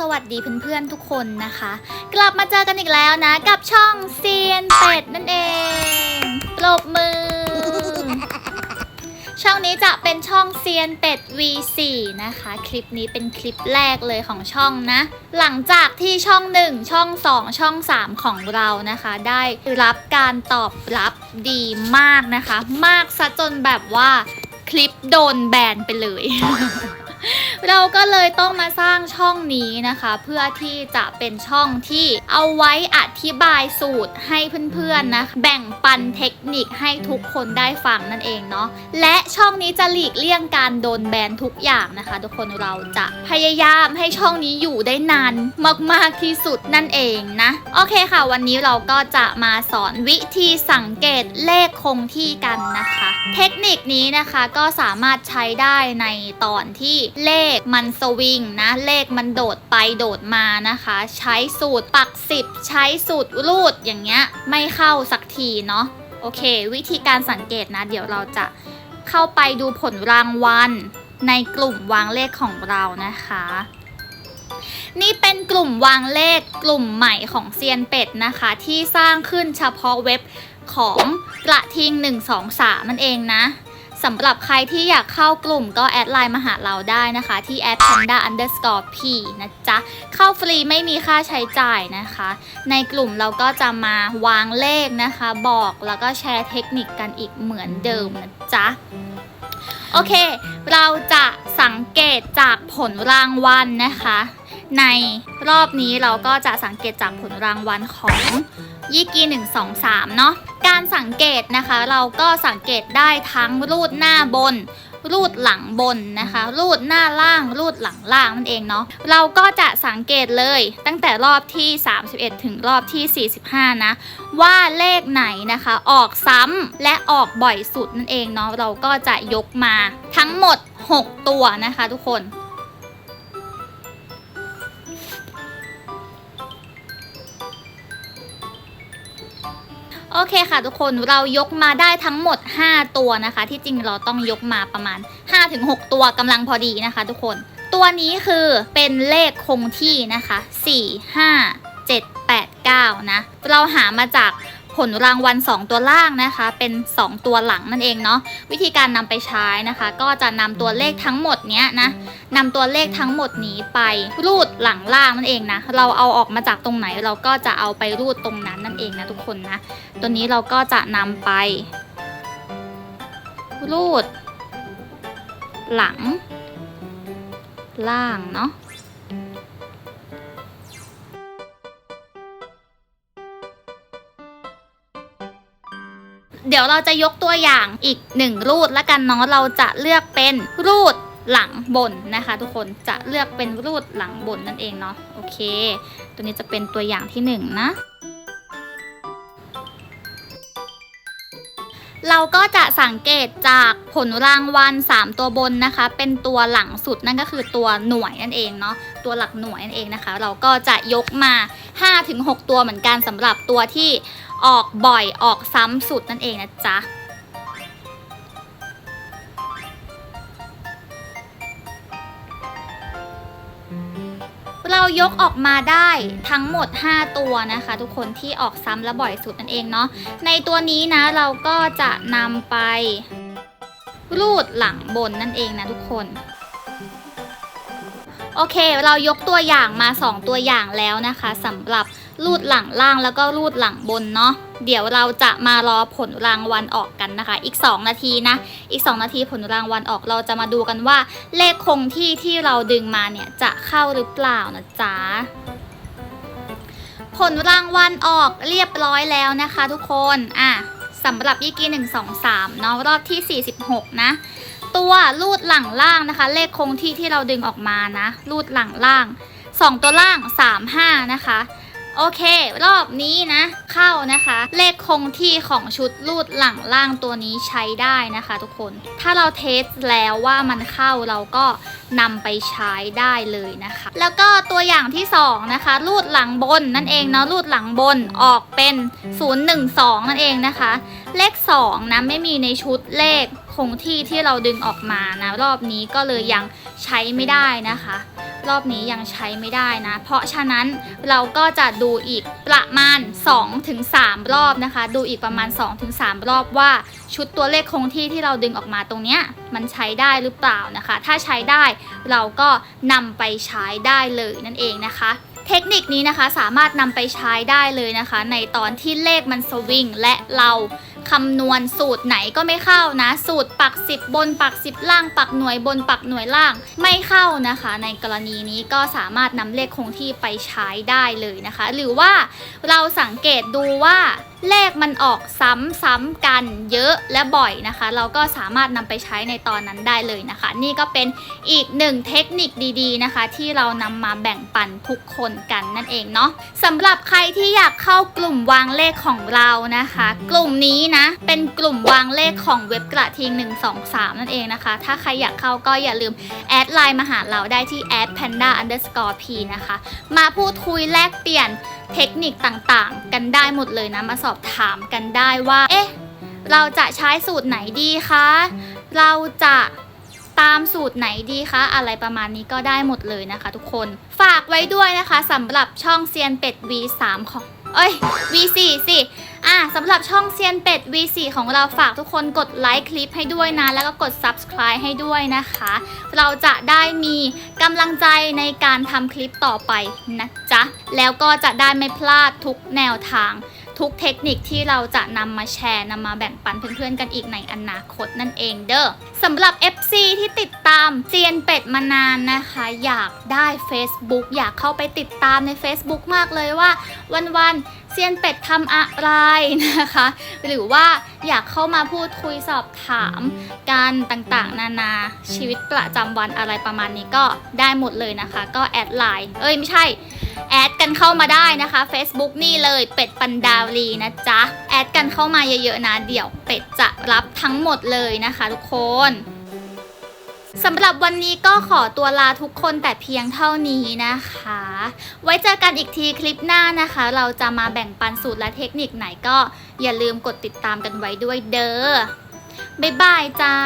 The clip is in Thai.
สวัสดีเพื่อนๆทุกคนนะคะ กลับมาเจอกันอีกแล้วนะ กับช่องเซียนเป็ดนั่นเองปรบมือ ช่องนี้จะเป็นช่องเซียนเป็ด V4 นะคะ คลิปนี้เป็นคลิปแรกเลยของช่องนะ หลังจากที่ช่อง 1 ช่อง 2 ช่อง 3 ของเรานะคะ ได้รับการตอบรับดีมากนะคะ มากซะจนแบบว่าคลิปโดนแบนไปเลย เราก็เลยต้องมาสร้างช่องนี้นะคะ เพื่อที่จะเป็นช่องที่เอาไว้อธิบายสูตรให้เพื่อนๆนะแบ่งปันเทคนิคให้ทุกคนได้ฟังนั่นเองเนาะและช่องนี้จะหลีกเลี่ยงการโดนแบนทุกอย่างนะคะ ทุกคนเราจะพยายามให้ช่องนี้อยู่ได้นานมากๆที่สุดนั่นเองนะโอเคค่ะ วันนี้เราก็จะมาสอนวิธีสังเกตเลขคงที่กันนะคะ เทคนิคนี้นะคะก็สามารถใช้ได้ในตอนที่เลขมันสวิงนะ เลขมันโดดไปโดดมานะคะ ใช้สูตรปักสิบใช้สูตรรูดอย่างเงี้ยไม่เข้าสักทีเนาะโอเค วิธีการสังเกตนะ เดี๋ยวเราจะเข้าไปดูผลรางวัลในกลุ่มวางเลขของเรานะคะ นี่เป็นกลุ่มวางเลขกลุ่มใหม่ของเซียนเป็ดนะคะ ที่สร้างขึ้นเฉพาะเว็บของกระทิง 123มันเองนะ สำหรับใครที่อยากเข้ากลุ่มก็แอดไลน์มาหาเราได้นะคะ ที่ a d panda underscore p นะจ๊ะ เข้าฟรีไม่มีค่าใช้จ่ายนะคะ ในกลุ่มเราก็จะมาวางเลขนะคะ บอกแล้วก็แชร์เทคนิคกันอีกเหมือนเดิมนะจ๊ะโอเค เราจะสังเกตจากผลรางวัลนะคะ ในรอบนี้เราก็จะสังเกตจากผลรางวัลของยี่กี1 2 3เนาะการสังเกตนะคะเราก็สังเกตได้ทั้งรูดหน้าบน รูดหลังบนนะคะ รูดหน้าล่าง รูดหลังล่างนั่นเองเนาะเราก็จะสังเกตเลยตั้งแต่รอบที่ 31 ถึงรอบที่ 45 นะ ว่าเลขไหนนะคะ ออกซ้ำและออกบ่อยสุดนั่นเองเนาะเราก็จะยกมาทั้งหมด 6 ตัวนะคะทุกคน เคค่ะทุกคนเรายกมาได้ทั้งหมด 5 ตัวนะคะ ที่จริงเราต้องยกมาประมาณ 5-6 ตัวกำลังพอดีนะคะ ทุกคน ตัวนี้คือเป็นเลขคงที่นะคะ 4 5 7 8 9 นะ เราหามาจาก ผลรางวัล 2 ตัวล่างนะคะ เป็น 2 ตัวหลังนั่นเองเนาะวิธีการนำไปใช้นะคะ ก็จะนำตัวเลขทั้งหมดเนี้ยนะนำตัวเลขทั้งหมดนี้ไปรูดหลังล่างนั่นเองนะเราเอาออกมาจากตรงไหนเราก็จะเอาไปรูดตรงนั้นนั่นเองนะทุกคนนะตัวนี้เราก็จะนำไปรูด หลัง ล่างเนาะ เดี๋ยวเราจะยกตัวอย่างอีกหนึ่งรูดแล้วกันเนาะเราจะเลือกเป็นรูดหลังบนนะคะ ทุกคนจะเลือกเป็นรูดหลังบนนั่นเองเนาะโอเค ตัวนี้จะเป็นตัวอย่างที่หนึ่งนะเราก็จะสังเกตจากผลรางวัล 3 ตัวบนนะคะ เป็นตัวหลังสุดนั่นก็คือตัวหน่วยนั่นเองเนาะตัวหลักหน่วยนั่นเองนะคะ เราก็จะยกมา 5-6 ตัวเหมือนกันสำหรับตัวที่ ออกบ่อยออกซ้ำสุดนั่นเองนะจ๊ะ เรายกออกมาได้ทั้งหมด 5 ตัวนะคะ ทุกคนที่ออกซ้ำและบ่อยสุดนั่นเองเนาะ ในตัวนี้นะเราก็จะนำไป รูดหลังบนนั่นเองนะทุกคนโอเค เรายกตัวอย่างมา 2 ตัวอย่างแล้วนะคะสำหรับ รูดหลังล่างแล้วก็รูดหลังบนเนาะเดี๋ยวเราจะมารอผลรางวัลออกกันนะคะ อีก 2 นาทีนะ อีก 2 นาทีผลรางวัลออกเราจะมาดูกันว่า เลขคงที่ที่เราดึงมาเนี่ยจะเข้าหรือเปล่านะจ๊ะผลรางวัลออกเรียบร้อยแล้วนะคะทุกคนอะสำหรับยี่กี1 2 3เนาะรอบที่ 46 นะ ตัวรูดหลังล่างนะคะ เลขคงที่ที่เราดึงออกมานะรูดหลังล่าง 2 ตัวล่าง 3 5 นะคะ โอเค รอบนี้นะ เข้านะคะ เลขคงที่ของชุดรูดหลังล่างตัวนี้ใช้ได้นะคะทุกคน ถ้าเราเทสแล้วว่ามันเข้าเราก็นำไปใช้ได้เลยนะคะ แล้วก็ตัวอย่างที่ 2 นะคะ รูดหลังบนนั่นเองเนาะรูดหลังบนออกเป็น 012 นั่นเองนะคะ เลข 2 นะไม่มีในชุดเลขคงที่ที่เราดึงออกมานะ รอบนี้ก็เลยยังใช้ไม่ได้นะคะ รอบนี้ยังใช้ไม่ได้นะ เพราะฉะนั้นเราก็จะดูอีกประมาณ 2-3 รอบนะคะ ดูอีกประมาณ 2-3 รอบว่าชุดตัวเลขคงที่ที่เราดึงออกมาตรงเนี้ยมันใช้ได้หรือเปล่านะคะ ถ้าใช้ได้เราก็นำไปใช้ได้เลยนั่นเองนะคะเทคนิคนี้นะคะสามารถนำไปใช้ได้เลยนะคะ ในตอนที่เลขมันสวิงและเรา คำนวณสูตรไหนก็ไม่เข้านะ สูตรปัก 10 บนปัก 10 ล่าง ปักหน่วยบนปักหน่วยล่าง ไม่เข้านะคะ ในกรณีนี้ก็สามารถนำเลขคงที่ไปใช้ได้เลยนะคะ หรือว่าเราสังเกตดูว่า เลขมันออกซ้ำๆกันเยอะและบ่อยนะคะ เราก็สามารถนำไปใช้ในตอนนั้นได้เลยนะคะ นี่ก็เป็นอีกหนึ่งเทคนิคดี ๆนะคะ ที่เรานำมาแบ่งปันทุกคนกันนั่นเองเนาะสำหรับใครที่อยากเข้ากลุ่มวางเลขของเรานะคะ กลุ่มนี้นะ เป็นกลุ่มวางเลขของเว็บกระทิง 123 นั่นเองนะคะ ถ้าใครอยากเข้าก็อย่าลืมแอดไลน์มาหาเราได้ที่แอด panda underscore p นะคะ มาพูดคุยแลกเปลี่ยน เทคนิคต่างๆ กันได้หมดเลยนะ มาสอบถามกันได้ว่า เอ๊ะ เราจะใช้สูตรไหนดีคะ เราจะตามสูตรไหนดีคะ อะไรประมาณนี้ก็ได้หมดเลยนะคะ ทุกคน ฝากไว้ด้วยนะคะสำหรับช่องเซียนเป็ด V3 ของ เอ้ย V4 สิ อะสำหรับช่องเซียนเป็ด V4 ของเราฝากทุกคนกดไลค์คลิปให้ด้วยนะ แล้วก็กด Subscribe ให้ด้วยนะคะ เราจะได้มีกำลังใจในการทำคลิปต่อไปนะจ๊ะ แล้วก็จะได้ไม่พลาดทุกแนวทาง ทุกเทคนิคที่เราจะนำมาแชร์นำมาแบ่งปันเพื่อนๆกันอีกในอนาคตนั่นเองเด้อสำหรับ FC ที่ติดตามเซียนเป็ดมานานนะคะ อยากได้ Facebook อยากเข้าไปติดตามใน Facebook มากเลยว่าวันๆ เซียนเป็ดทำอะไรนะคะ หรือว่าอยากเข้ามาพูดคุยสอบถามการต่างๆ นานาชีวิตประจำวันอะไรประมาณนี้ก็ได้หมดเลยนะคะ ก็แอดไลน์เอ้ยไม่ใช่ แอดกันเข้ามาได้นะคะ Facebook นี่เลยเป็ดปันดาวลีนะจ๊ะ แอดกันเข้ามาเยอะๆนะ เดี๋ยวเป็ดจะรับทั้งหมดเลยนะคะทุกคนสำหรับวันนี้ก็ขอตัวลาทุกคนแต่เพียงเท่านี้นะคะ ไว้เจอกันอีกทีคลิปหน้านะคะ เราจะมาแบ่งปันสูตรและเทคนิคไหนก็อย่าลืมกดติดตามกันไว้ด้วยเด้อบ๊ายบายจ้า